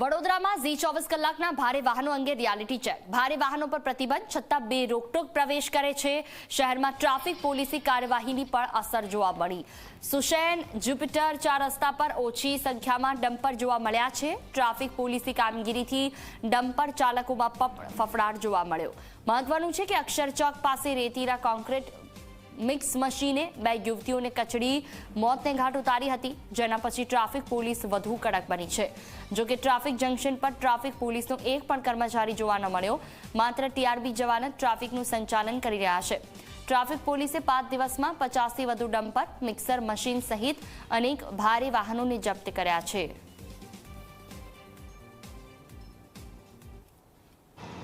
વડોદરામાં ઝી ચોવીસ કલાકના ભારે વાહનો અંગે રિયાલિટી ચેક ભારે વાહનો પર પ્રતિબંધ, છતાં બે રોકટોક પ્રવેશ કરે છે. શહેરમાં ટ્રાફિક પોલીસી કાર્યવાહીની પણ અસર જોવા મળી. સુશેન જ્યુપિટર ચાર રસ્તા પર ઓછી સંખ્યામાં ડમ્પર જોવા મળ્યા છે. ટ્રાફિક પોલીસી કામગીરીથી ડમ્પર ચાલકોમાં ફફડાટ જોવા મળ્યો. મહત્વનું છે કે અક્ષરચોક પાસે રેતીના કોન્ક્રીટ મિક્સ મશીને બે યુવતીઓને કચડી, મોતને ઘાટ ઉતારી હતી, જેના પછી ટ્રાફિક પોલીસ વધુ કડક બની છે. જોકે ટ્રાફિક જંકશન પર ટ્રાફિક પોલીસનો એક પણ કર્મચારી જોવા ન મળ્યો. માત્ર ટીઆરબી જવાન જ ટ્રાફિકનું સંચાલન કરી રહ્યા છે. ટ્રાફિક પોલીસે પાંચ દિવસમાં પચાસથી વધુ ડમ્પર, મિક્સર મશીન સહિત અનેક ભારે વાહનોને જપ્ત કર્યા છે.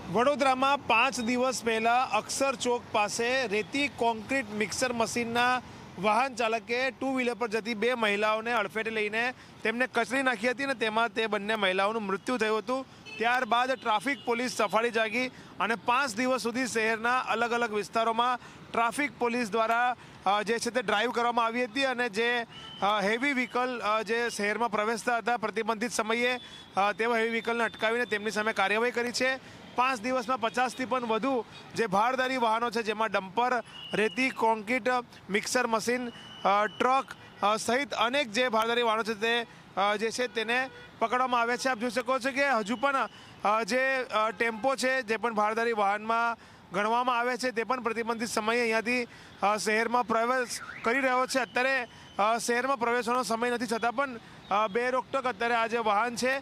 વડોદરામાં પાંચ દિવસ પહેલાં અક્ષર ચોક પાસે રેતી કોન્ક્રીટ મિક્સર મશીનના વાહન ચાલકે ટુ વ્હીલર પર જતી બે મહિલાઓને અડફેટે લઈને તેમને કચરી નાખી હતી અને તેમાં તે બંને મહિલાઓનું મૃત્યુ થયું હતું. ત્યારબાદ ટ્રાફિક પોલીસ સફાળી જાગી અને પાંચ દિવસ સુધી શહેરના અલગ અલગ વિસ્તારોમાં ટ્રાફિક પોલીસ દ્વારા જે છે તે ડ્રાઈવ કરવામાં આવી હતી અને જે હેવી વ્હીકલ જે શહેરમાં પ્રવેશતા હતા પ્રતિબંધિત સમયે તેવા હેવી વ્હીકલને અટકાવીને તેમની સામે કાર્યવાહી કરી છે. પાંચ દિવસમાં પચાસથી પણ વધુ જે ભારદારી વાહનો છે, જેમાં ડમ્પર, રેતી કોન્ક્રીટ મિક્સર મશીન ટ્રક સહિત અનેક જે ભારદારી વાહનો છે તે જે છે તેને પકડવામાં આવ્યા છે. આપ જોઈ શકો છો કે હજુ પણ જે ટેમ્પો છે, જે પણ ભારદારી વાહનમાં ગણવામાં આવે છે તે પણ પ્રતિબંધિત સમયે અહીંયાથી શહેરમાં પ્રવેશ કરી રહ્યો છે. અત્યારે શહેરમાં પ્રવેશવાનો સમય નથી છતાં પણ બે રોકટોક અત્યારે આ જે વાહન છે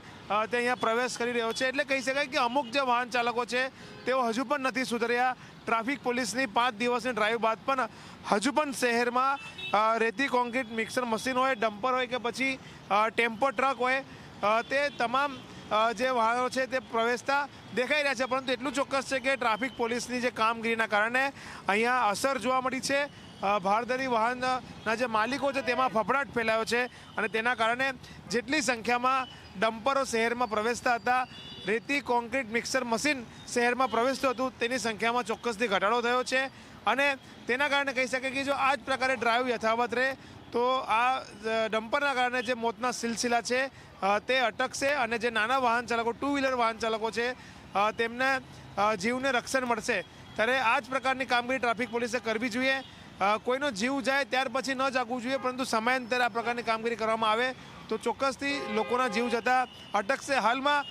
તે અહીંયા પ્રવેશ કરી રહ્યો છે. એટલે કહી શકાય કે અમુક જે વાહન ચાલકો છે, તેઓ હજુ પણ નથી સુધર્યા. ટ્રાફિક પોલીસની પાંચ દિવસની ડ્રાઈવ બાદ પણ હજુ પણ શહેરમાં રેતી કોન્ક્રીટ મિક્સર મશીન હોય ડમ્પર હોય કે પછી ટેમ્પો ટ્રક હોય તે તમામ જે વાહનો છે તે પ્રવેશતા દેખાઈ રહ્યા છે, પરંતુ એટલું ચોક્કસ છે કે ટ્રાફિક પોલીસની જે કામગીરીના કારણે અહીંયા અસર જોવા મળી છે. ભારદરી વાહનના જે માલિકો છે તેમાં ફફડાટ ફેલાયો છે અને તેના કારણે જેટલી સંખ્યામાં ડમ્પરો શહેરમાં પ્રવેશતા હતા, રેતી કોન્ક્રીટ મિક્સર મશીન શહેરમાં પ્રવેશતું હતું, તેની સંખ્યામાં ચોક્કસથી ઘટાડો થયો છે. અને તેના કારણે કહી શકાય કે જો આ જ પ્રકારે ડ્રાઈવ યથાવત રહે તો આ ડમ્પરના કારણે જે મોતના સિલસિલા છે તે અટકશે અને જે નાના વાહન ચાલકો ટુ વ્હીલર વાહન ચાલકો છે તેમને જીવને રક્ષણ મળશે. ત્યારે આ જ પ્રકારની કામગીરી ટ્રાફિક પોલીસે કરવી જોઈએ. કોઈનો જીવ જાય ત્યાર પછી ન જાગવું જોઈએ, પરંતુ સમયાંતરે આ પ્રકારની કામગીરી કરવામાં આવે તો ચોક્કસથી લોકોના જીવ જતાં અટકશે. હાલમાં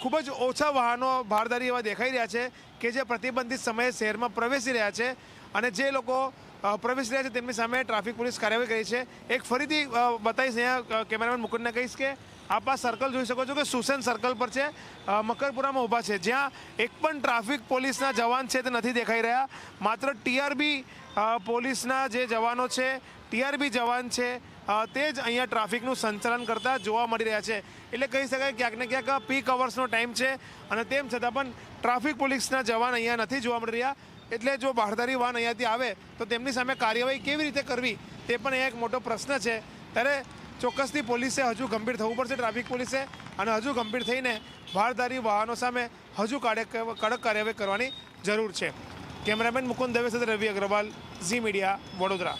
ખૂબ જ ઓછા વાહનો ભારદારી એવા દેખાઈ રહ્યા છે કે જે પ્રતિબંધિત સમયે શહેરમાં પ્રવેશી રહ્યા છે અને જે લોકો પ્રવેશી રહ્યા છે તેમની સામે ટ્રાફિક પોલીસ કાર્યવાહી કરી છે. એક ફરીથી બતાવીશ અહીંયા કેમેરામેન મુકુંદને કહીશ કે આપ આ સર્કલ જોઈ શકો છો કે સુસેન સર્કલ પર છે મકરપુરામાં ઊભા છે. જ્યાં એક પણ ટ્રાફિક પોલીસના જવાન છે તે નથી દેખાઈ રહ્યા. માત્ર ટીઆરબી પોલીસના જે જવાનો છે ટીઆરબી જવાન છે તે જ અહીંયા ટ્રાફિકનું સંચાલન કરતા જોવા મળી રહ્યા છે. એટલે કહી શકાય ક્યાંક ને ક્યાંક પીક અવર્સનો ટાઈમ છે અને તેમ છતાં પણ ટ્રાફિક પોલીસના જવાન અહીંયા નથી જોવા મળી રહ્યા. એટલે જો બહારદારી વાહન અહીંયાથી આવે, તો તેમની સામે કાર્યવાહી કેવી રીતે કરવી, તે પણ અહીંયા એક મોટો પ્રશ્ન છે. ત્યારે ચોક્કસથી પોલીસે હજુ ગંભીર થવું પડશે, ટ્રાફિક પોલીસે, અને હજુ ગંભીર થઈને ભારદારી વાહનો સામે હજુ કડક કાર્યવાહી કરવાની જરૂર છે. કેમેરામેન મુકુંદ દવે સાથે રવિ અગ્રવાલ, ઝી મીડિયા, વડોદરા.